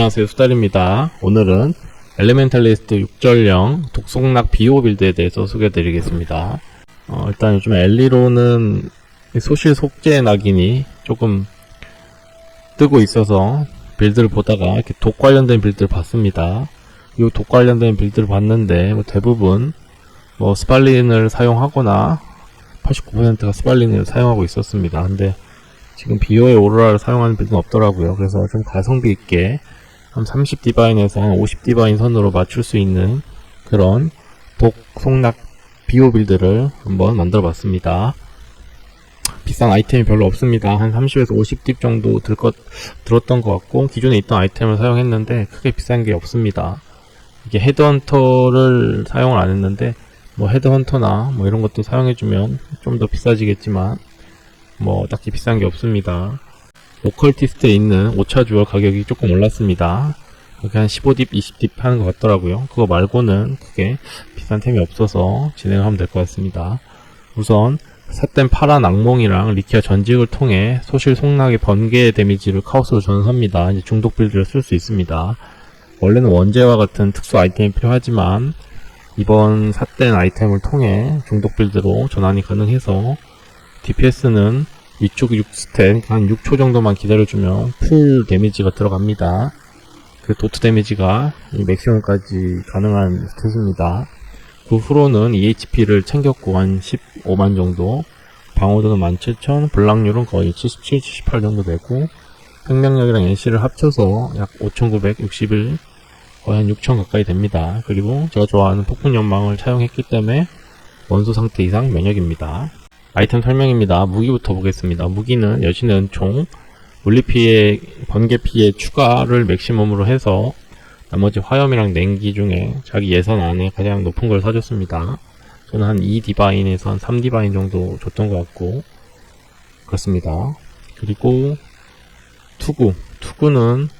안녕하세요 수달입니다. 오늘은 엘리멘탈리스트 6.0 독속락 비오 빌드에 대해서 소개해드리겠습니다. 어, 일단 요즘 엘리로는 이 소실 속죄 낙인이 조금 뜨고 있어서 빌드를 보다가 이렇게 독 관련된 빌드를 봤습니다. 이 독 관련된 빌드를 봤는데 뭐 대부분 뭐 스팔린을 사용하거나 89%가 스팔린을 사용하고 있었습니다. 근데 지금 비오의 오로라를 사용하는 빌드는 없더라고요. 그래서 좀 가성비 있게 한 30 디바인에서 한 50 디바인 선으로 맞출 수 있는 그런 독 속락 비오 빌드를 한번 만들어 봤습니다. 비싼 아이템이 별로 없습니다. 한 30에서 50딥 정도 들 것, 들었던 것 같고, 기존에 있던 아이템을 사용했는데, 크게 비싼 게 없습니다. 이게 헤드헌터를 사용을 안 했는데, 뭐 헤드헌터나 뭐 이런 것도 사용해주면 좀 더 비싸지겠지만, 뭐 딱히 비싼 게 없습니다. 오컬티스트에 있는 오차 주얼 가격이 조금 올랐습니다. 그렇게 한 15딥, 20딥 하는 것 같더라고요. 그거 말고는 크게 비싼 템이 없어서 진행하면 될 것 같습니다. 우선 삿된 파란 악몽이랑 리키아 전직을 통해 소실 속락의 번개 데미지를 카오스로 전환합니다. 이제 중독 빌드를 쓸 수 있습니다. 원래는 원제와 같은 특수 아이템이 필요하지만 이번 삿된 아이템을 통해 중독 빌드로 전환이 가능해서 DPS는 위쪽 6스택 한 6초 정도만 기다려주면 풀 데미지가 들어갑니다. 그 도트 데미지가 이 맥시멈까지 가능한 스탯입니다. 그 후로는 EHP를 챙겼고 한 15만 정도 방어도는 17,000 블락률은 거의 77, 78 정도 되고 생명력이랑 NC를 합쳐서 약 5,961 거의 한 6,000 가까이 됩니다. 그리고 제가 좋아하는 폭풍 연망을 차용했기 때문에 원소 상태 이상 면역입니다. 아이템 설명입니다. 무기부터 보겠습니다. 무기는 여신은 총 물리피해, 번개피해 추가를 맥시멈으로 해서 나머지 화염이랑 냉기 중에 자기 예산 안에 가장 높은 걸 사줬습니다. 저는 한 2디바인에서 한 3디바인 정도 줬던 것 같고 그렇습니다. 그리고 투구. 투구는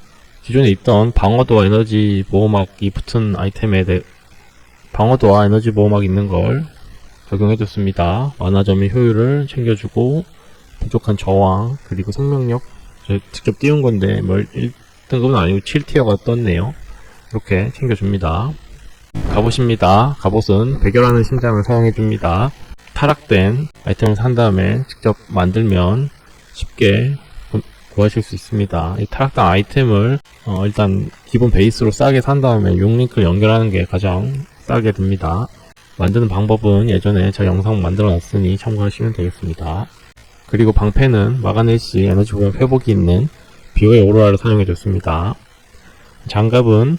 기존에 있던 방어도와 에너지 보호막이 붙은 아이템에 대해 방어도와 에너지 보호막 있는 걸 적용해줬습니다. 만화점의 효율을 챙겨주고 부족한 저항 그리고 생명력 직접 띄운 건데 뭐 1등급은 아니고 7티어가 떴네요. 이렇게 챙겨줍니다. 갑옷입니다. 갑옷은 백열하는 심장을 사용해줍니다. 타락된 아이템을 산 다음에 직접 만들면 쉽게 구- 구하실 수 있습니다. 이 타락된 아이템을 어, 일단 기본 베이스로 싸게 산 다음에 용링크를 연결하는 게 가장 싸게 됩니다. 만드는 방법은 예전에 제가 영상 만들어 놨으니 참고하시면 되겠습니다. 그리고 방패는 마가넬 시 에너지 보험 회복이 있는 비오의 오로라를 사용해 줬습니다. 장갑은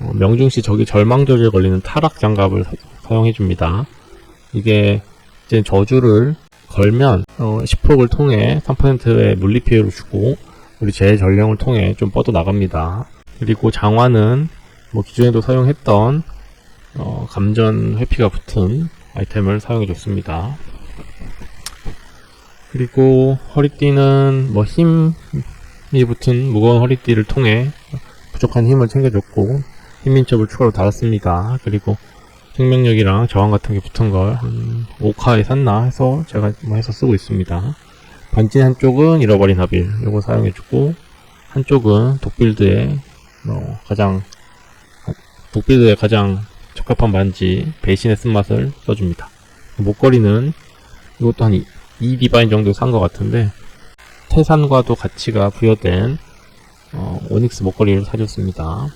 어, 명중시 적이 절망적에 걸리는 타락 장갑을 사용해 줍니다. 이게 이제 저주를 걸면 어, 10폭을 통해 3%의 물리 피해를 주고 우리 제 전령을 통해 좀 뻗어 나갑니다. 그리고 장화는 뭐 기존에도 사용했던 어, 감전 회피가 붙은 아이템을 사용해 줬습니다. 그리고 허리띠는 뭐 힘이 붙은 무거운 허리띠를 통해 부족한 힘을 챙겨줬고 힘민첩을 추가로 달았습니다. 그리고 생명력이랑 저항 같은 게 붙은 걸한 5카에 샀나 해서 제가 뭐 해서 쓰고 있습니다. 반진 한쪽은 잃어버린 하빌 요거 사용해주고 한쪽은 독빌드의 뭐 가장 독빌드의 가장 적합한 반지 배신의 쓴맛을 써줍니다. 목걸이는 이것도 한 2 디바인 정도 산 것 같은데 태산과도 가치가 부여된 어, 오닉스 목걸이를 사줬습니다.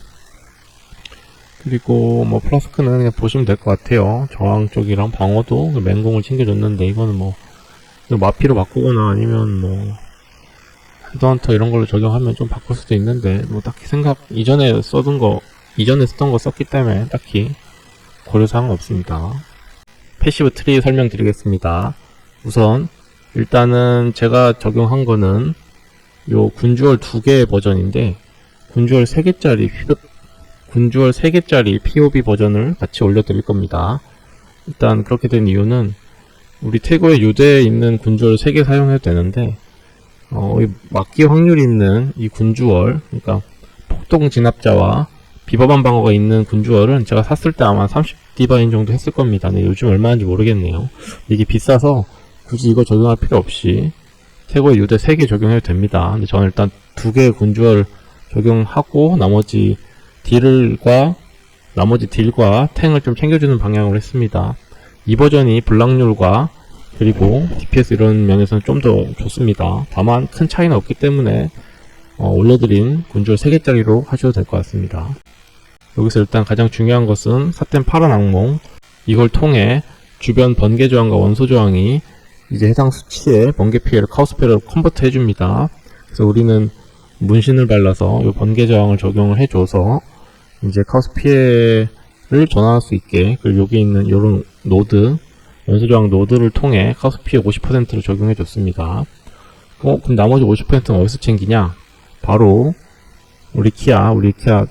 그리고 뭐 플라스크는 그냥 보시면 될 것 같아요. 저항 쪽이랑 방어도 그 맹공을 챙겨줬는데 이거는 뭐 마피로 바꾸거나 아니면 뭐 헤드헌터 이런 걸로 적용하면 좀 바꿀 수도 있는데 뭐 딱히 생각 이전에 써둔 거 이전에 쓰던 거 썼기 때문에 딱히 고려사항은 없습니다. 패시브 트리 설명드리겠습니다. 우선 일단은 제가 적용한 거는 요 군주얼 두 개의 버전인데 군주얼 3개짜리 군주얼 3개짜리 POB 버전을 같이 올려드릴 겁니다. 일단 그렇게 된 이유는 우리 태고의 유대에 있는 군주얼 3개 사용해도 되는데 어, 이 막기 확률이 있는 이 군주얼 그러니까 폭동 진압자와 비법한 방어가 있는 군주얼은 제가 샀을 때 아마 30디바인 정도 했을 겁니다. 근데 요즘 얼마인지 모르겠네요. 이게 비싸서 굳이 이거 적용할 필요 없이 태고의 유대 3개 적용해도 됩니다. 근데 저는 일단 두 개의 군주얼 적용하고 나머지 딜과 나머지 딜과 탱을 좀 챙겨주는 방향으로 했습니다. 이 버전이 블락률과 그리고 DPS 이런 면에서는 좀 더 좋습니다. 다만 큰 차이는 없기 때문에 어, 올려드린 군주를 3개짜리로 하셔도 될 것 같습니다. 여기서 일단 가장 중요한 것은 사템 파란 악몽 이걸 통해 주변 번개 저항과 원소 저항이 이제 해당 수치의 번개 피해를 카우스페어로 컨버트 해줍니다. 그래서 우리는 문신을 발라서 이 번개 저항을 적용을 해줘서 이제 카우스 피해를 전환할 수 있게 그리고 여기 있는 이런 노드 원소 저항 노드를 통해 카우스 피해 50%를 적용해 줬습니다. 어 그럼 나머지 50%는 어디서 챙기냐? 바로 우리 키아 우리 키아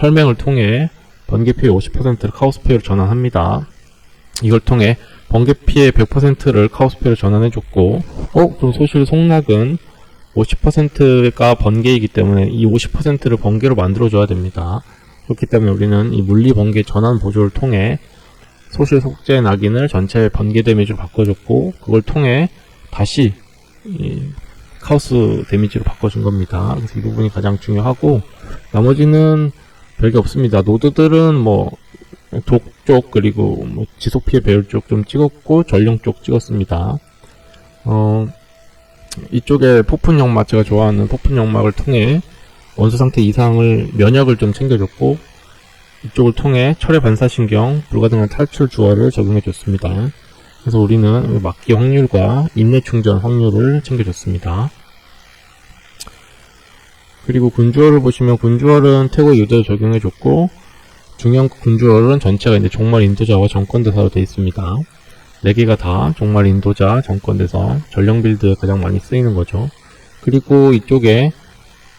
설명을 통해 번개 피해 50%를 카우스 피해로 전환합니다. 이걸 통해 번개 피해 100%를 카우스 피해로 전환해줬고, 어, 그럼 소실 속락은 50%가 번개이기 때문에 이 50%를 번개로 만들어줘야 됩니다. 그렇기 때문에 우리는 이 물리 번개 전환 보조를 통해 소실 속죄 낙인을 전체 번개 데미지로 바꿔줬고, 그걸 통해 다시 이 카오스 데미지로 바꿔준 겁니다. 그래서 이 부분이 가장 중요하고, 나머지는 별게 없습니다. 노드들은 뭐, 독 쪽, 그리고 뭐 지속 피해 배율 쪽 좀 찍었고, 전령 쪽 찍었습니다. 어, 이쪽에 폭풍 연막, 제가 좋아하는 폭풍 연막을 통해 원소 상태 이상을, 면역을 좀 챙겨줬고, 이쪽을 통해 철의 반사신경, 불가능한 탈출 주화를 적용해줬습니다. 그래서 우리는 막기 확률과 인내 충전 확률을 챙겨줬습니다. 그리고 군주얼을 보시면 군주얼은 태고의 유도를 적용해줬고 중요한 군주얼은 전체가 이제 종말 인도자와 정권대사로 되어 있습니다. 4개가 다 종말 인도자, 정권대사, 전령 빌드에 가장 많이 쓰이는 거죠. 그리고 이쪽에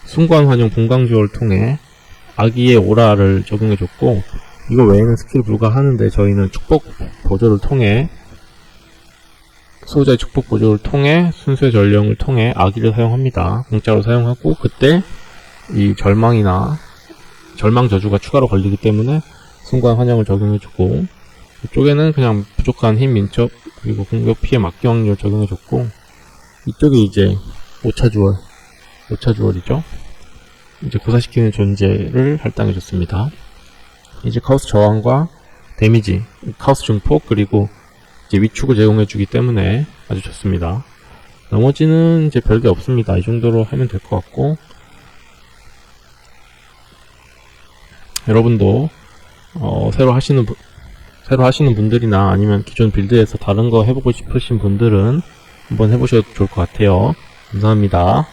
순관 환영 분광주얼을 통해 아기의 오라를 적용해줬고 이거 외에는 스킬 불가하는데 저희는 축복 보조를 통해 수호자의 축복 보조를 통해 순수의 전령을 통해 아기를 사용합니다. 공짜로 사용하고 그때 이 절망이나 절망 저주가 추가로 걸리기 때문에 순간 환영을 적용해주고 이쪽에는 그냥 부족한 힘 민첩 그리고 공격 피해 막기 확률 적용해줬고 이쪽이 이제 오차 주얼 오차 주얼이죠. 이제 고사시키는 존재를 할당해줬습니다. 이제 카오스 저항과 데미지, 카오스 증폭 그리고 이제 위축을 제공해주기 때문에 아주 좋습니다. 나머지는 이제 별게 없습니다. 이 정도로 하면 될 것 같고 여러분도 어, 새로 하시는 분- 새로 하시는 분들이나 아니면 기존 빌드에서 다른 거 해보고 싶으신 분들은 한번 해보셔도 좋을 것 같아요. 감사합니다.